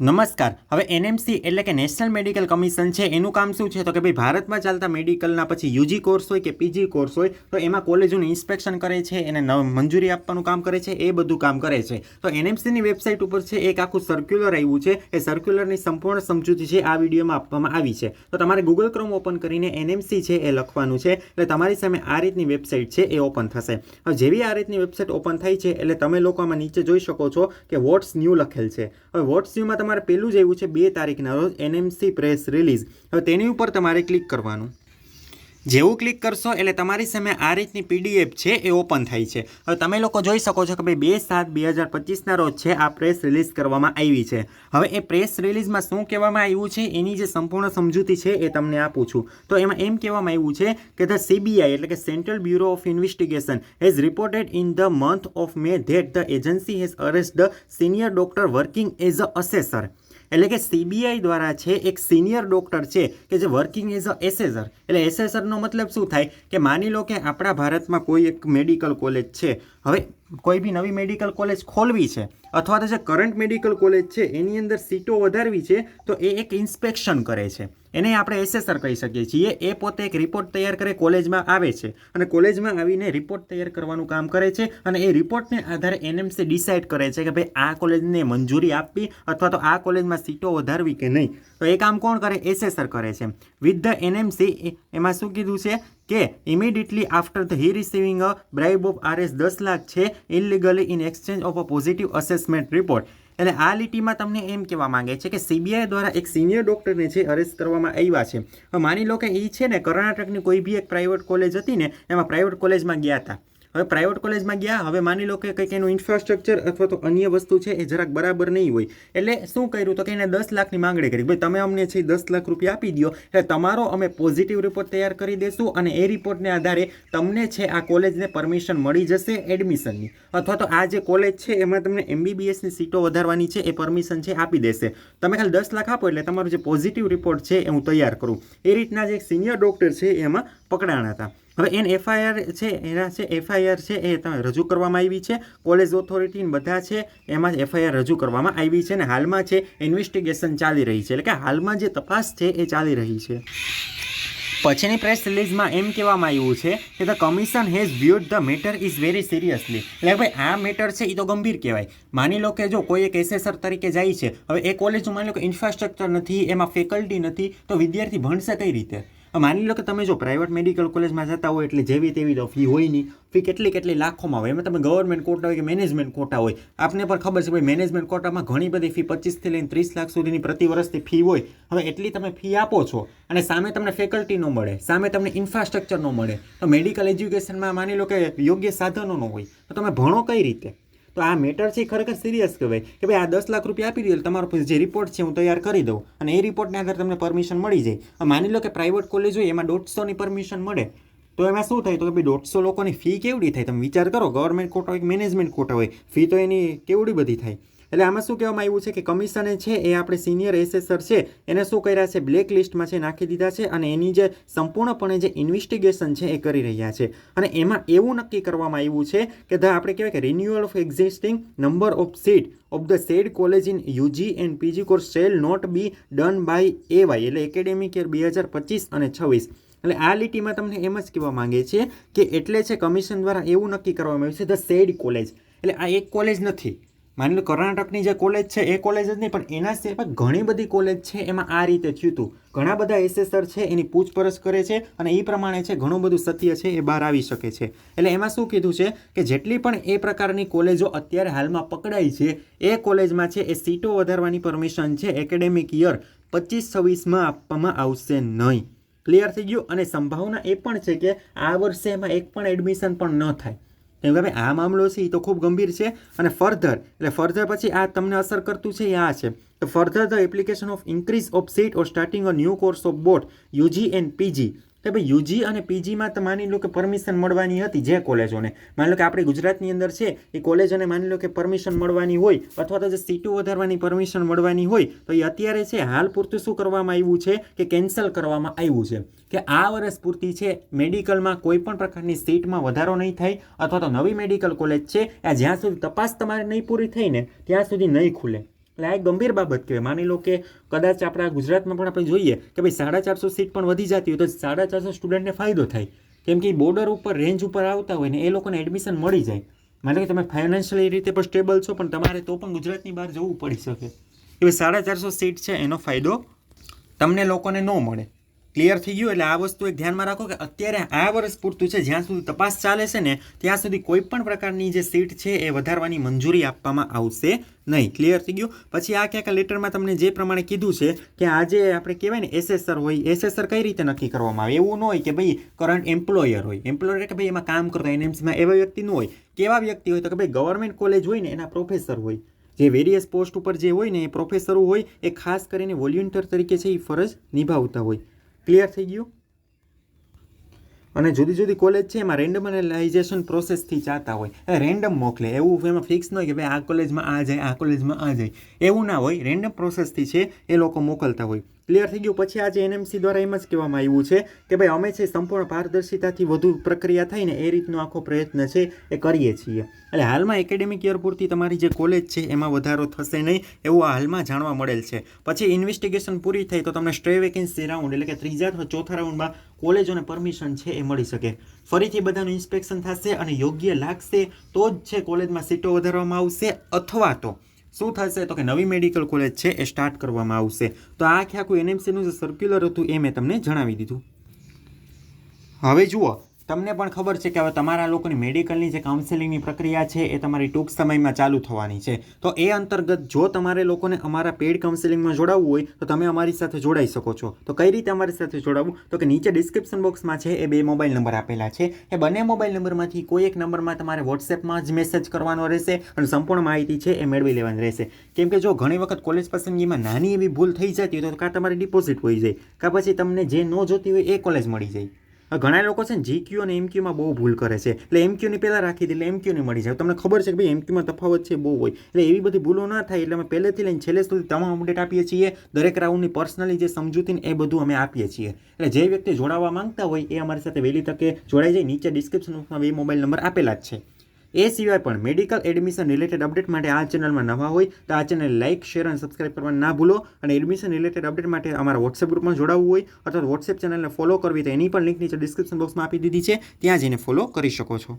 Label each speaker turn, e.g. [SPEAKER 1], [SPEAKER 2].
[SPEAKER 1] નમસ્કાર. હવે એનએમસી એટલે કે નેશનલ મેડિકલ કમિશન છે, એનું કામ શું છે? તો કે ભાઈ, ભારતમાં ચાલતા મેડિકલના પછી યુજી કોર્સ હોય કે પીજી કોર્સ હોય, તો એમાં કોલેજોનું ઇન્સ્પેક્શન કરે છે, એને મંજૂરી આપવાનું કામ કરે છે, એ બધું કામ કરે છે. તો એનએમસીની વેબસાઇટ ઉપર છે, એક આખું સર્ક્યુલર આવ્યું છે. એ સર્ક્યુલરની સંપૂર્ણ સમજૂતી છે, આ વિડીયોમાં આપવામાં આવી છે. તો તમારે ગૂગલ ક્રોમ ઓપન કરીને એનએમસી છે, એ લખવાનું છે. એટલે તમારી સામે આ રીતની વેબસાઇટ છે, એ ઓપન થશે. હવે જેવી આ રીતની વેબસાઇટ ઓપન થઈ છે, એટલે તમે લોકો આમાં નીચે જોઈ શકો છો કે વોટ્સ ન્યૂ લખેલ છે. હવે વોટ્સ ન્યૂમાં તમારે પહેલું જ આવ્યું છે બે તારીખના રોજ એનએમસી પ્રેસ રિલીઝ. હવે તેની ઉપર તમારે ક્લિક કરવાનું. જેવું ક્લિક કરશો, એટલે તમારી સામે આ રીતની પીડીએફ છે એ ઓપન થાય છે. હવે તમે લોકો જોઈ શકો છો કે ભાઈ બે સાત બે હજાર પચીસના રોજ છે આ પ્રેસ રિલીઝ કરવામાં આવી છે. હવે એ પ્રેસ રિલીઝમાં શું કહેવામાં આવ્યું છે, એની જે સંપૂર્ણ સમજૂતી છે એ તમને આપું છું. તો એમાં એમ કહેવામાં આવ્યું છે કે ધ સીબીઆઈ એટલે કે central bureau of investigation has reported in the month of May that the agency has arrest the senior doctor working as a assessor એટલે કે સીબીઆઈ દ્વારા છે, એક સિનિયર ડૉક્ટર છે, કે જે વર્કિંગ એઝ અ એસેસર એટલે એસેસરનો મતલબ શું થાય? કે માની લો કે આપણા ભારતમાં કોઈ એક મેડિકલ કોલેજ છે, હવે કોઈ બી નવી મેડિકલ કોલેજ ખોલવી છે, અથવા તો જે કરંટ મેડિકલ કોલેજ છે, એની અંદર સીટો વધારવી છે, તો એ એક ઇન્સ્પેક્શન કરે છે. એને આપણે એસેસર કહી શકીએ છીએ. એ પોતે એક રિપોર્ટ તૈયાર કરે, કોલેજમાં આવે છે. અને કોલેજમાં આવીને રિપોર્ટ તૈયાર કરવાનું કામ કરે છે અને એ રિપોર્ટને આધારે એનએમસી ડિસાઇડ કરે છે કે ભાઈ આ કોલેજને મંજૂરી આપવી અથવા તો આ કોલેજમાં સીટો વધારવી કે નહીં. તો એ કામ કોણ કરે? એસેસર કરે છે. વિથ ધ એનએમસી એમાં શું કીધું છે? કે immediately after the he receiving a bribe of RS દસ લાખ છે illegally in exchange of a positive assessment report એટલે આ લીટીમાં તમને એમ કહેવા માંગે છે કે સીબીઆઈ દ્વારા એક સિનિયર ડૉક્ટરને છે અરેસ્ટ કરવામાં આવ્યા છે માની લો કે એ છે ને કર્ણાટકની કોઈ બી એક પ્રાઇવેટ કોલેજ હતી ને, એમાં પ્રાઇવેટ કોલેજમાં ગયા હતા. હવે પ્રાઇવેટ કોલેજમાં ગયા, હવે માની લો કે કંઈક એનું ઇન્ફ્રાસ્ટ્રક્ચર અથવા તો અન્ય વસ્તુ છે એ જરાક બરાબર નહીં હોય. એટલે શું કર્યું? તો કે એને દસ લાખની માંગણી કરી ભાઈ તમે અમને છે દસ લાખ રૂપિયા આપી દો એટલે તમારો અમે પોઝિટિવ રિપોર્ટ તૈયાર કરી દઈશું અને એ રિપોર્ટને આધારે તમને છે આ કોલેજને પરમિશન મળી જશે એડમિશનની અથવા તો આ જે કોલેજ છે એમાં તમને એમબીબીએસની સીટો વધારવાની છે એ પરમિશન છે આપી દેશે. તમે ખાલી દસ લાખ આપો એટલે તમારો જે પોઝિટિવ રિપોર્ટ છે એ હું તૈયાર કરું. એ રીતના જે સિનિયર ડૉક્ટર છે એમાં પકડાણા હતા. હવે એન એફઆઈઆર છે, એના છે, એફઆઈઆર છે, એ તમે રજૂ કરવામાં આવી છે. કોલેજ ઓથોરિટી બધા છે, એમાં એફઆઈઆર રજૂ કરવામાં આવી છે અને હાલમાં છે ઇન્વેસ્ટિગેશન ચાલી રહી છે. એટલે કે હાલમાં જે તપાસ છે, એ ચાલી રહી છે. પછીની પ્રેસ રિલીઝમાં એમ કહેવામાં આવ્યું છે કે the commission has viewed the matter is very seriously એટલે ભાઈ, આ મેટર છે એ તો ગંભીર કહેવાય. માની લો કે જો કોઈ એક એસેસર તરીકે જાય છે, હવે એ કોલેજનું માની લો કે ઇન્ફ્રાસ્ટ્રક્ચર નથી, એમાં ફેકલ્ટી નથી, તો વિદ્યાર્થી ભણશે કઈ રીતે? માની લો કે તમે જો પ્રાઇવેટ મેડિકલ કોલેજમાં જતા હોય એટલે જેવી તેવી તો ફી હોય નહીં. ફી કેટલી કેટલી લાખોમાં હોય? એમાં તમે ગવર્મેન્ટ કોટા હોય કે મેનેજમેન્ટ કોટા હોય? આપને પણ ખબર છે ભાઈ મેનેજમેન્ટ કોટામાં ઘણી બધી ફી પચીસથી લઈને ત્રીસ લાખ સુધીની પ્રતિ વર્ષથી ફી હોય. હવે એટલી તમે ફી આપો છો અને સામે તમને ફેકલ્ટી ન મળે, સામે તમને ઇન્ફ્રાસ્ટ્રક્ચર ન મળે. તો મેડિકલ એજ્યુકેશનમાં માની લો કે યોગ્ય સાધનો ન હોય. તો તમે ભણો કઈ રીતે? તો આ મેટર છે ખરેખર સિરિયસ કહેવાય. કે ભાઈ આ દસ લાખ રૂપિયા આપી દો તમારો જે રિપોર્ટ છે હું તૈયાર કરી દઉં. અને એ રિપોર્ટને આધારે તમને પરમિશન મળી જાય. માની લો કે પ્રાઇવેટ કોલેજ હોય, એમાં દોઢસોની પરમિશન મળે. તો એમાં શું થાય? તો કે ભાઈ દોઢસો લોકોની ફી કેવડી થાય? તમે વિચાર કરો ગવર્મેન્ટ કોટા હોય મેનેજમેન્ટ કોટા હોય ફી તો એની કેવડી બધી થાય? એટલે આમાં શું કહેવામાં આવ્યું છે કે કમિશને છે, એ આપણે સિનિયર એસેસર છે, એને શું કર્યા છે, બ્લેક લિસ્ટમાં છે નાખી દીધા છે અને એની જે સંપૂર્ણપણે જે ઇન્વેસ્ટિગેશન છે એ કરી રહ્યા છે. અને એમાં એવું નક્કી કરવામાં આવ્યું છે કે ધ આપણે કહેવાય કે renewal of existing number of seat of the said college in UG and PG course shall not be done by AY એટલે એકેડેમિક યર બે હજાર પચીસ અને છવ્વીસ. એટલે આ લીટીમાં તમને એમ જ કહેવા માંગે છે કે એટલે છે કમિશન દ્વારા એવું નક્કી કરવામાં આવ્યું છે, ધ સેડ કોલેજ એટલે આ એક કોલેજ નથી. માની લો કર્ણાટકની જે કોલેજ છે, એ કોલેજ જ નહીં, પણ એના સિવાય ઘણી બધી કોલેજ છે, એમાં આ રીતે થયું હતું. ઘણા બધા એસેસર છે, એની પૂછપરછ કરે છે, અને એ પ્રમાણે છે, ઘણું બધું સત્ય છે, એ બહાર આવી શકે છે. એટલે એમાં શું કીધું છે, કે જેટલી પણ એ પ્રકારની કોલેજો અત્યારે હાલમાં પકડાઈ છે, એ કોલેજમાં છે, એ સીટો વધારવાની પરમિશન છે એકેડેમિક યર પચીસ છવ્વીસમાં આપવામાં આવશે નહીં. ક્લિયર થઈ ગયું? અને સંભાવના એ પણ છે કે આ વર્ષે એમાં એક પણ એડમિશન પણ ન થાય. કેમ કે ભાઈ, આ મામલો છે એ તો ખૂબ ગંભીર છે. અને ફર્ધર એટલે ફર્ધર પછી આ તમને અસર કરતું છે, એ આ છે. તો further the application of increase of seat or starting a new course of both UG and PG કે ભાઈ યુજી અને પીજીમાં તો માની લો કે પરમિશન મળવાની હતી જે કોલેજોને. માની લો કે આપણી ગુજરાતની અંદર છે, એ કોલેજોને માની લો કે પરમિશન મળવાની હોય અથવા તો જે સીટો વધારવાની પરમિશન મળવાની હોય, તો એ અત્યારે છે, હાલ પૂરતું શું કરવામાં આવ્યું છે કે કેન્સલ કરવામાં આવ્યું છે. કે આ વર્ષ પૂરતી છે, મેડિકલમાં કોઈ પણ પ્રકારની સીટમાં વધારો નહીં થાય અથવા તો નવી મેડિકલ કોલેજ છે, આ જ્યાં સુધી તપાસ તમારે નહીં પૂરી થઈ ને, ત્યાં સુધી નહીં ખુલે. એટલે એક ગંભીર બાબત કહેવાય. માની લો કે કદાચ આપણા ગુજરાતમાં પણ આપણે જોઈએ કે ભાઈ સાડા ચારસો સીટ પણ વધી જતી હોય તો સાડા ચારસો સ્ટુડન્ટને ફાયદો થાય. કેમ કે બોર્ડર ઉપર રેન્જ ઉપર આવતા હોય ને એ લોકોને એડમિશન મળી જાય. માનો કે તમે ફાઇનાન્શિયલી રીતે પણ સ્ટેબલ છો, પણ તમારે તો પણ ગુજરાતની બહાર જવું પડી શકે. ભાઈ સાડા ચારસો સીટ છે, એનો ફાયદો તમને લોકોને ન મળે. ક્લિયર થઈ ગયું એટલે આ વસ્તુ એક ધ્યાનમાં રાખો કે અત્યારે આ વર્ષ પૂરતું છે, જ્યાં સુધી તપાસ ચાલે છે ને, ત્યાં સુધી કોઈ પણ પ્રકારની જે સીટ છે એ વધારવાની મંજૂરી આપવામાં આવશે નહીં. ક્લિયર થઈ ગયું? પછી આ ક્યાંક લેટરમાં તમને જે પ્રમાણે કીધું છે કે આજે આપણે કહેવાય ને એસેસર હોય, એસેસર કઈ રીતે નક્કી કરવામાં આવે? એવું ન હોય કે ભાઈ કરંટ એમ્પ્લોયર હોય. એમ્પ્લોયર કે ભાઈ એમાં કામ કરતા એનએમસીમાં એવા વ્યક્તિ ન હોય. કેવા વ્યક્તિ હોય તો કે ભાઈ ગવર્મેન્ટ કોલેજ હોય ને, એના પ્રોફેસર હોય. જે વેરિયસ પોસ્ટ ઉપર જે હોય ને એ પ્રોફેસરો હોય, એ ખાસ કરીને વોલ્યુન્ટર તરીકે છે એ ફરજ નિભાવતા હોય. ક્લિયર થઈ ગયું? અને જુદી જુદી કોલેજ છે, એમાં રેન્ડમલાઇઝેશન પ્રોસેસથી ચાલતા હોય. રેન્ડમ મોકલે. એવું એમાં ફિક્સ ન હોય કે ભાઈ આ કોલેજમાં આ જાય, આ કોલેજમાં આ જાય. એવું ના હોય. રેન્ડમ પ્રોસેસથી છે, એ લોકો મોકલતા હોય. ક્લિયર થઈ ગયું. પછી આજે એનએમસી દ્વારા એમ જ કહેવામાં આવ્યું છે કે ભાઈ, અમે છે સંપૂર્ણ પારદર્શિતાથી વધુ પ્રક્રિયા થાય ને એ રીતનો આખો પ્રયત્ન છે એ કરીએ છીએ. એટલે હાલમાં એકેડેમિક યર પૂરતી તમારી જે કોલેજ છે એમાં વધારો થશે નહીં એવું હાલમાં જાણવા મળેલ છે. પછી ઇન્વેસ્ટિગેશન પૂરી થઈ તો તમને સ્ટ્રે વેકેન્સી રાઉન્ડ એટલે કે ત્રીજા અથવા ચોથા રાઉન્ડમાં કોલેજોને પરમિશન છે એ મળી શકે. ફરીથી બધાનું ઇન્સ્પેક્શન થશે અને યોગ્ય લાગશે તો જ છે કોલેજમાં સીટો વધારવામાં આવશે અથવા તો શું થશે? તો કે નવી મેડિકલ કોલેજ છે એ સ્ટાર્ટ કરવામાં આવશે. તો આ આખે આખું એનએમસીનું જે સર્ક્યુલર હતું એ મેં તમને જણાવી દીધું. હવે જુઓ તમને પણ ખબર છે કે હવે તમારા લોકોની મેડિકલની જે કાઉન્સેલિંગની પ્રક્રિયા છે, એ તમારી ટૂંક સમયમાં ચાલુ થવાની છે. તો એ અંતર્ગત જો તમારે લોકોને અમારા પેડ કાઉન્સેલિંગમાં જોડાવવું હોય, તો તમે અમારી સાથે જોડાઈ શકો છો. તો કઈ રીતે અમારી સાથે જોડાવવું તો કે નીચે ડિસ્ક્રિપ્શન બોક્સમાં છે, એ બે મોબાઈલ નંબર આપેલા છે. એ બંને મોબાઈલ નંબરમાંથી કોઈ એક નંબરમાં તમારે વોટ્સએપમાં જ મેસેજ કરવાનો રહેશે અને સંપૂર્ણ માહિતી છે, એ મેળવી લેવાની રહેશે. કેમ કે જો ઘણી વખત કોલેજ પસંદગીમાં નાની એવી ભૂલ થઈ જતી હોય, તો કાં તમારી ડિપોઝિટ હોઈ જાય, કાં પછી તમને જે ન જોતી હોય, એ કોલેજ મળી જાય. ઘણા લોકો છે ને જીક્યુ અને એમક્યુમાં બહુ ભૂલ કરે છે. એટલે એમક્યુની પહેલાં રાખી દે, એટલે એમક્યુની મળી જાય. તમને ખબર છે કે ભાઈ એમક્યુમાં તફાવત છે બહુ હોય. એટલે એવી બધી ભૂલો ના થાય, એટલે અમે પહેલેથી લઈને છેલ્લે સુધી તમામ અપડેટ આપીએ છીએ. દરેક રાઉન્ડની પર્સનલી જે સમજૂતી ને એ બધું અમે આપીએ છીએ. એટલે જે વ્યક્તિ જોડાવા માંગતા હોય એ અમારી સાથે વહેલી તકે જોડાઈ જાય. નીચે ડિસ્ક્રિપ્શન બોક્સમાં બે મોબાઈલ નંબર આપેલા જ છે. એ સિવાય પણ મેડિકલ એડમિશન રિલેટેડ અપડેટ માટે આ ચેનલમાં નવા હોય તો આ ચેનલ લાઇક શેર અને સબસ્ક્રાઇબ કરવાનું ના ભૂલો. અને એડમિશન રિલેટેડ અપડેટ માટે અમારા વોટ્સએપ ગ્રુપમાં જોડાવવું હોય અથવા વોટ્સએપ ચેનલને ફોલો કરવી તો એની પણ લિંક નીચે ડિસ્ક્રિપ્શન બોક્સમાં આપી દીધી છે. ત્યાં જઈને ફોલો કરી શકો છો.